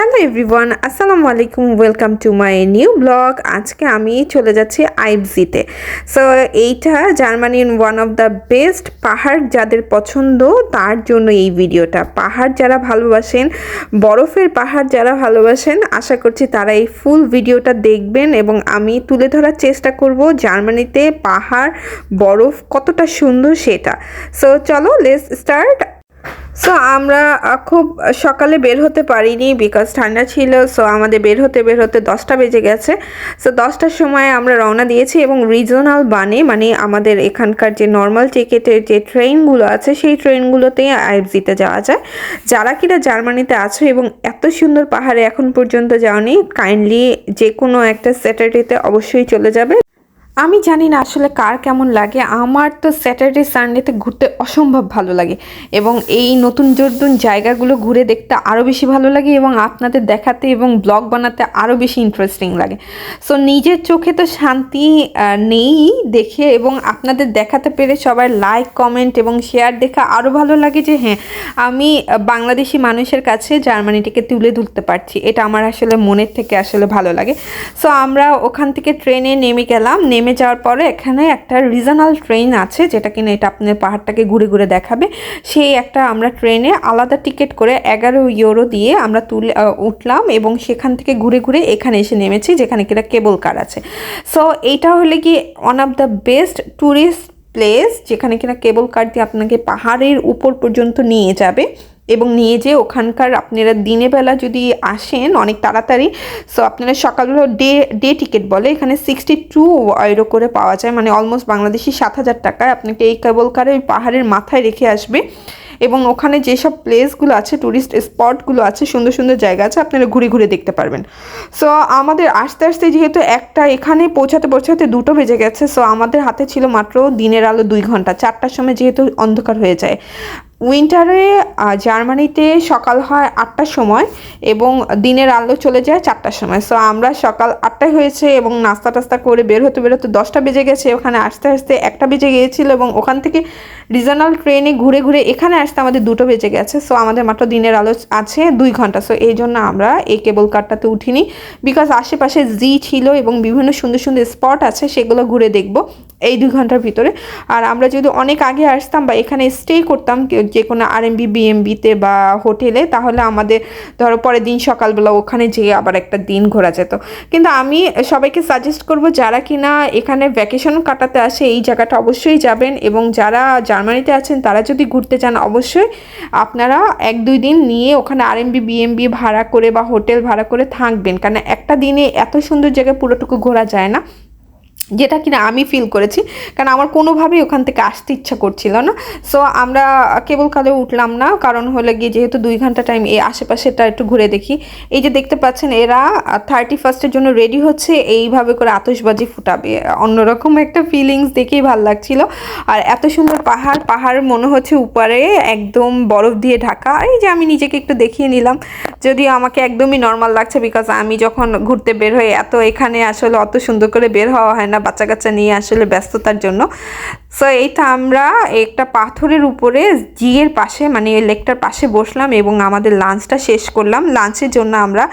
Hello everyone, আসসালামু আলাইকুম, welcome to my new blog. আজকে আমি চলে যাচ্ছি আইবজিতে। সো এইটা জার্মানির ওয়ান অফ দ্য বেস্ট পাহাড় যাদের পছন্দ, তার জন্য এই ভিডিওটা। পাহাড় যারা ভালোবাসেন, বরফের পাহাড় যারা ভালোবাসেন, আশা করছি তারা এই ফুল ভিডিওটা দেখবেন এবং আমি তুলে ধরার চেষ্টা করব জার্মানিতে পাহাড়, বরফ কতটা সুন্দর সেটা। সো চলো লেটস স্টার্ট সো আমরা খুব সকালে বের হতে পারিনি বিকজ ঠান্ডা ছিল। সো আমাদের বের হতে বের হতে দশটা বেজে গেছে। সো দশটার সময় আমরা রওনা দিয়েছি এবং রিজনাল বানে মানে আমাদের এখানকার যে নর্মাল টিকেটের যে ট্রেনগুলো আছে, সেই ট্রেনগুলোতেই আইএফজিতে যাওয়া যায়। যারা কিনা জার্মানিতে আছো এবং এত সুন্দর পাহাড়ে এখন পর্যন্ত যাওনি কাইন্ডলি যে কোনো একটা স্যাটারডেতে অবশ্যই চলে যাবে। আমি জানি না আসলে কার কেমন লাগে। আমার তো স্যাটারডে সানডেতে ঘুরতে অসম্ভব ভালো লাগে এবং এই নতুন নতুন জায়গাগুলো ঘুরে দেখতে আরও বেশি ভালো লাগে এবং আপনাদের দেখাতে এবং ব্লগ বানাতে আরও বেশি ইন্টারেস্টিং লাগে। সো নিজের চোখে তো শান্তি নেই দেখে এবং আপনাদের দেখাতে পেরে সবার লাইক কমেন্ট এবং শেয়ার দেখা আরও ভালো লাগে যে হ্যাঁ আমি বাংলাদেশি মানুষের কাছে জার্মানিটিকে তুলে ধরতে পারছি। এটা আমার আসলে মনের থেকে আসলে ভালো লাগে। সো আমরা ওখান থেকে ট্রেনে নেমে গেলাম, নেমে যাওয়ার পরে এখানে একটা রিজনাল ট্রেন আছে, যেটা কিনা এটা আপনার পাহাড়টাকে ঘুরে ঘুরে দেখাবে। সেই একটা আমরা ট্রেনে আলাদা টিকিট করে এগারো ইউরো দিয়ে আমরা তুলে উঠলাম এবং সেখান থেকে ঘুরে ঘুরে এখানে এসে নেমেছি, যেখানে কিনা কেবল কার আছে। সো এইটা হলে কি one of the best tourist place যেখানে কিনা কেবল কার দিয়ে আপনাকে পাহাড়ের উপর পর্যন্ত নিয়ে যাবে। এবং নিয়ে যেয়ে ওখানকার আপনারা দিনে বেলা যদি আসেন অনেক তাড়াতাড়ি সো আপনারা সকালবেলা ডে ডে টিকিট বলে এখানে সিক্সটি টু ইউরো করে পাওয়া যায় মানে অলমোস্ট বাংলাদেশি সাত হাজার টাকায় আপনাকে এই কেবল কারে ওই পাহাড়ের মাথায় রেখে আসবে। এবং ওখানে যেসব প্লেসগুলো আছে ট্যুরিস্ট স্পটগুলো আছে, সুন্দর সুন্দর জায়গা আছে, আপনারা ঘুরে ঘুরে দেখতে পারবেন। সো আমাদের আস্তে আস্তে যেহেতু একটা এখানে পৌঁছাতে পৌঁছাতে দুটো বেজে গেছে সো আমাদের হাতে ছিল মাত্র দিনের আলো দুই ঘণ্টা, চারটার সময় যেহেতু অন্ধকার হয়ে যায়। উইন্টারে জার্মানিতে সকাল হয় আটটার সময় এবং দিনের আলো চলে যায় চারটার সময়। সো আমরা সকাল আটটায় হয়েছে এবং নাস্তা টাস্তা করে বের হতে বের হতে দশটা বেজে গেছে। ওখানে আসতে আসতে একটা বেজে গিয়েছিল এবং ওখান থেকে রিজনাল ট্রেনে ঘুরে ঘুরে এখানে আসতে আমাদের দুটো বেজে গেছে। সো আমাদের মাত্র দিনের আলো আছে দুই ঘণ্টা। সো এই জন্য আমরা এই কেবল কারটাতে উঠিনি বিকজ আশেপাশে জি ছিল এবং বিভিন্ন সুন্দর সুন্দর স্পট আছে, সেগুলো ঘুরে দেখব এই দুই ঘণ্টার ভিতরে। আর আমরা যদি অনেক আগে আসতাম বা এখানে স্টে করতাম যে কোনো আর এম বিএমবিতে বা হোটেলে, তাহলে আমাদের ধরো পরের দিন সকালবেলা ওখানে যেয়ে আবার একটা দিন ঘোরা যেত। কিন্তু আমি সবাইকে সাজেস্ট করব, যারা কিনা এখানে ভ্যাকেশন কাটাতে আসে, এই জায়গাটা অবশ্যই যাবেন এবং যারা জার্মানিতে আছেন, তারা যদি ঘুরতে চান, অবশ্যই আপনারা এক দুই দিন নিয়ে ওখানে আর এমবি বিএমবি ভাড়া করে বা হোটেল ভাড়া করে থাকবেন। কারণ একটা দিনে এত সুন্দর জায়গায় পুরোটুকু ঘোরা যায় না। যেটা কিনা আমি ফিল করেছি, কারণ আমার কোনোভাবেই ওখান থেকে আসতে ইচ্ছা করছিল না। সো আমরা কেবল কালে উঠলাম না, কারণ হলে গিয়ে যেহেতু দুই ঘণ্টা টাইম এই আশেপাশেটা একটু ঘুরে দেখি। এই যে দেখতে পাচ্ছেন, এরা থার্টি ফার্স্টের জন্য রেডি হচ্ছে, এইভাবে করে আতশবাজি ফুটাবে। অন্যরকম একটা ফিলিংস দেখেই ভালো লাগছিল। আর এত সুন্দর পাহাড় পাহাড় মনে হচ্ছে উপরে, একদম বরফ দিয়ে ঢাকা। এই যে আমি নিজেকে একটু দেখিয়ে নিলাম, যদিও আমাকে একদমই নর্মাল লাগছে বিকজ আমি যখন ঘুরতে বের হই, এত এখানে আসলে অত সুন্দর করে বের হওয়া হয় না। বাচ্চা কাচ্চা নিয়ে আসলে ব্যস্ততার জন্য। সো এইটা আমরা একটা পাথরের উপরে জিয়ের পাশে মানে লেকটার পাশে বসলাম এবং আমাদের লাঞ্চটা শেষ করলাম। লাঞ্চের জন্য আমরা,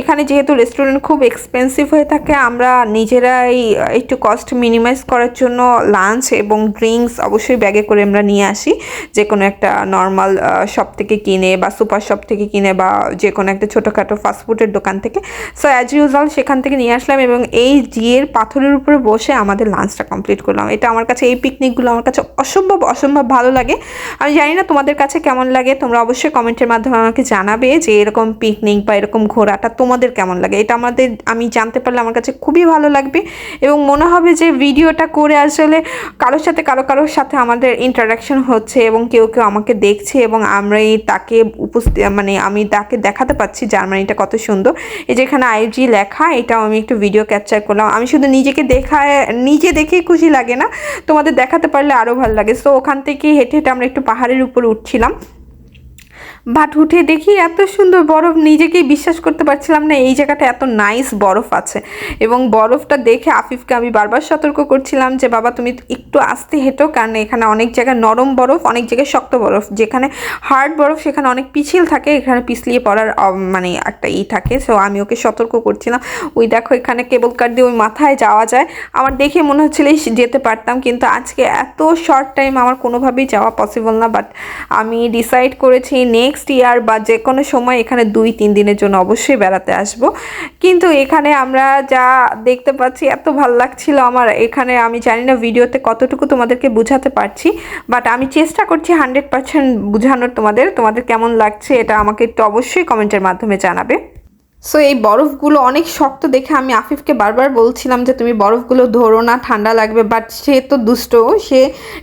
এখানে যেহেতু রেস্টুরেন্ট খুব এক্সপেন্সিভ হয়ে থাকে, আমরা নিজেরাই একটু কস্ট মিনিমাইজ করার জন্য লাঞ্চ এবং ড্রিঙ্কস অবশ্যই ব্যাগে করে আমরা নিয়ে আসি। যে কোনো একটা নর্মাল শপ থেকে কিনে বা সুপার শপ থেকে কিনে বা যে কোনো একটা ছোটোখাটো ফাস্টফুডের দোকান থেকে। সো অ্যাজ ইউজুয়াল সেখান থেকে নিয়ে আসলাম এবং এই জিয়ের পাথরের উপরে বসে আমাদের লাঞ্চটা কমপ্লিট করলাম। এটা আমার কাছে, এই পিকনিকগুলো আমার কাছে অসম্ভব অসম্ভব ভালো লাগে। আমি জানি না তোমাদের কাছে কেমন লাগে, তোমরা অবশ্যই কমেন্টের মাধ্যমে আমাকে জানাবে যে এরকম পিকনিক বা এরকম ঘোরাটা তোমাদের কেমন লাগে। এটা আমাদের, আমি জানতে পারলে আমার কাছে খুবই ভালো লাগবে এবং মনে হবে যে ভিডিওটা করে আসলে কারোর সাথে কারও কারোর সাথে আমাদের ইন্টারাকশন হচ্ছে এবং কেউ কেউ আমাকে দেখছে এবং আমরাই তাকে উপস্থিত মানে আমি তাকে দেখাতে পাচ্ছি জার্মানিটা কত সুন্দর। এই যে এখানে আইজি লেখা, এটাও আমি একটু ভিডিও ক্যাপচার করলাম। আমি শুধু নিজেকে নিজে দেখেই খুশি লাগে না। তোমাদের দেখাতে পারলে আরও ভালো লাগে। সো ওখান থেকে হেঁটে হেঁটে আমরা একটু পাহাড়ের উপর উঠছিলাম। বাট উঠে দেখি এত সুন্দর বরফ, নিজেকেই বিশ্বাস করতে পারছিলাম না এই জায়গাটা এত নাইস বরফ আছে। এবং বরফটা দেখে আফিফকে আমি বারবার সতর্ক করছিলাম যে, বাবা, তুমি একটু আস্তে হেঁটো, কারণ এখানে অনেক জায়গায় নরম বরফ, অনেক জায়গায় শক্ত বরফ। যেখানে হার্ড বরফ, সেখানে অনেক পিছিল থাকে, এখানে পিছলিয়ে পড়ার মানে একটা ই থাকে। সো আমি ওকে সতর্ক করছিলাম, ওই দেখো, এখানে কেবল কার দিয়ে ওই মাথায় যাওয়া যায়। আমার দেখে মনে হচ্ছিল যেতে পারতাম। কিন্তু আজকে এত শর্ট টাইম আমার কোনোভাবেই যাওয়া পসিবল না বাট আমি ডিসাইড করেছি নেক্সট ইয়ার বা যে কোনো সময় এখানে দুই, তিন দিনের জন্য অবশ্যই বেড়াতে আসব। কিন্তু এখানে আমরা যা দেখতে পাচ্ছি, এত ভালো লাগছিল আমার। এখানে আমি জানি না ভিডিওতে কতটুকু তোমাদেরকে বুঝাতে পারছি বাট আমি চেষ্টা করছি হান্ড্রেড পার্সেন্ট বুঝানোর তোমাদের তোমাদের কেমন লাগছে এটা আমাকে একটু অবশ্যই কমেন্টের মাধ্যমে জানাবে। সো এই বরফগুলো অনেক শক্ত দেখে আমি আফিফকে বারবার বলছিলাম যে তুমি বরফগুলো ধরো না, ঠান্ডা লাগবে বাট সে তো দুষ্ট। সে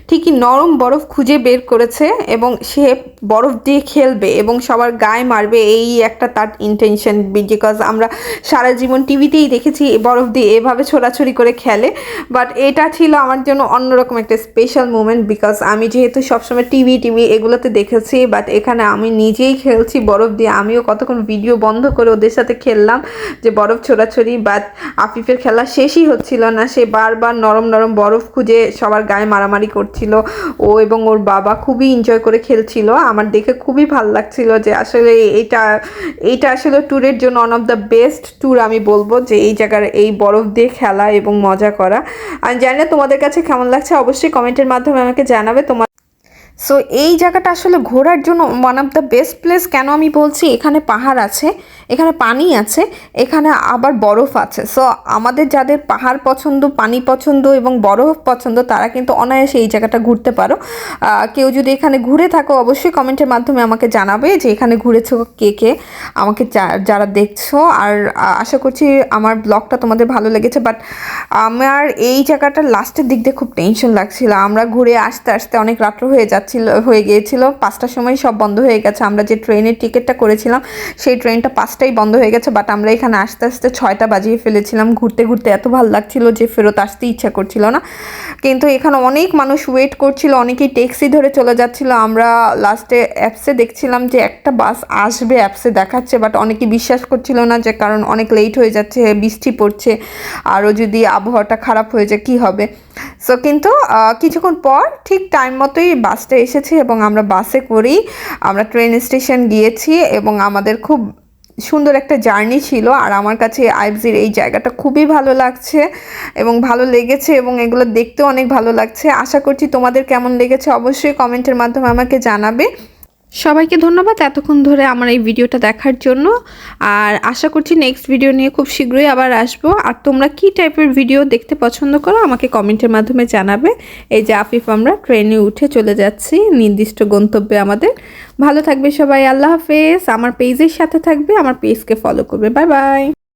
ঠিকই নরম বরফ খুঁজে বের করেছে এবং সে বরফ দিয়ে খেলবে এবং সবার গায়ে মারবে, এই একটা তার ইন্টেনশন বিকজ আমরা সারা জীবন টিভিতেই দেখেছি বরফ দিয়ে এভাবে ছোড়াছড়ি করে খেলে বাট এটা ছিল আমার জন্য অন্যরকম একটা স্পেশাল মুমেন্ট বিকজ আমি যেহেতু সবসময় টিভি টিভি এগুলোতে দেখেছি বাট এখানে আমি নিজেই খেলছি বরফ দিয়ে। আমিও কতক্ষণ ভিডিও বন্ধ করে ওদের সাথে খেললাম যে বরফ ছোড়াছড়ি বাট আফিফের খেলা শেষই হচ্ছিল না। সে বারবার নরম নরম বরফ খুঁজে সবার গায়ে মারামারি করছিল। ও এবং ওর বাবা খুবই এনজয় করে খেলছিল। আমার দেখে খুবই ভালো লাগছিল যে আসলে এইটা এইটা আসলে ট্যুরের জন্য one of the best tour আমি বলব যে এই জায়গার এই বরফ দিয়ে খেলা এবং মজা করা। আমি জানি না তোমাদের কাছে কেমন লাগছে, অবশ্যই কমেন্টের মাধ্যমে আমাকে জানাবে। তোমার সো এই জায়গাটা আসলে ঘোরার জন্য one of the best place কেন আমি বলছি? এখানে পাহাড় আছে। এখানে পানি আছে, এখানে আবার বরফ আছে। সো আমাদের যাদের পাহাড় পছন্দ, পানি পছন্দ এবং বরফ পছন্দ, তারা কিন্তু অনায়াসে এই জায়গাটা ঘুরতে পারো। কেউ যদি এখানে ঘুরে থাকো, অবশ্যই কমেন্টের মাধ্যমে আমাকে জানাবে যে এখানে ঘুরেছো কে কে, আমাকে যারা দেখছ। আর আশা করছি আমার ব্লগটা তোমাদের ভালো লেগেছে বাট আমার এই জায়গাটার লাস্টের দিক দিয়ে খুব টেনশন লাগছিল। আমরা ঘুরে আসতে আসতে অনেক রাত্র হয়ে যাচ্ছিল, হয়ে গিয়েছিল। পাঁচটার সময় সব বন্ধ হয়ে গেছে। আমরা যে ট্রেনের টিকিটটা করেছিলাম, সেই ট্রেনটা পাঁচটাই বন্ধ হয়ে গেছে বাট আমরা এখানে আসতে আসতে ছয়টা বাজিয়ে ফেলেছিলাম। ঘুরতে ঘুরতে এত ভালো লাগছিল যে ফেরত আসতে ইচ্ছা করছিল না। কিন্তু এখানে অনেক মানুষ ওয়েট করছিল, অনেকেই ট্যাক্সি ধরে চলে যাচ্ছিল। আমরা লাস্টে অ্যাপসে দেখছিলাম যে একটা বাস আসবে অ্যাপসে দেখাচ্ছে বাট অনেকে বিশ্বাস করছিল না যে কারণ অনেক লেট হয়ে যাচ্ছে, বৃষ্টি পড়ছে আরও যদি আবহাওয়াটা খারাপ হয়ে যায়, কী হবে? সো কিন্তু কিছুক্ষণ পর ঠিক টাইম মতোই বাসটা এসেছে এবং আমরা বাসে করেই আমরা ট্রেন স্টেশন গিয়েছি এবং আমাদের খুব সুন্দর একটা জার্নি ছিল আর আমার কাছে আইবজির এই জায়গাটা খুবই ভালো লাগছে এবং ভালো লেগেছে এবং এগুলো দেখতেও অনেক ভালো লাগছে। আশা করছি তোমাদের কেমন লেগেছে অবশ্যই কমেন্টের মাধ্যমে আমাকে জানাবে। সবাইকে ধন্যবাদ এতক্ষণ ধরে আমার এই ভিডিওটা দেখার জন্য। আর আশা করছি নেক্সট ভিডিও নিয়ে খুব শীঘ্রই আবার আসব। আর তোমরা কি টাইপের ভিডিও দেখতে পছন্দ করো আমাকে কমেন্টের মাধ্যমে জানাবে। এই যে আফিফ, আমরা ট্রেনে উঠে চলে যাচ্ছি। নির্দিষ্ট গন্তব্যে আমাদের। ভালো থাকবে সবাই, আল্লাহ হাফেজ। আমার পেজের সাথে থাকবে, আমার পেজকে ফলো করবে। Bye bye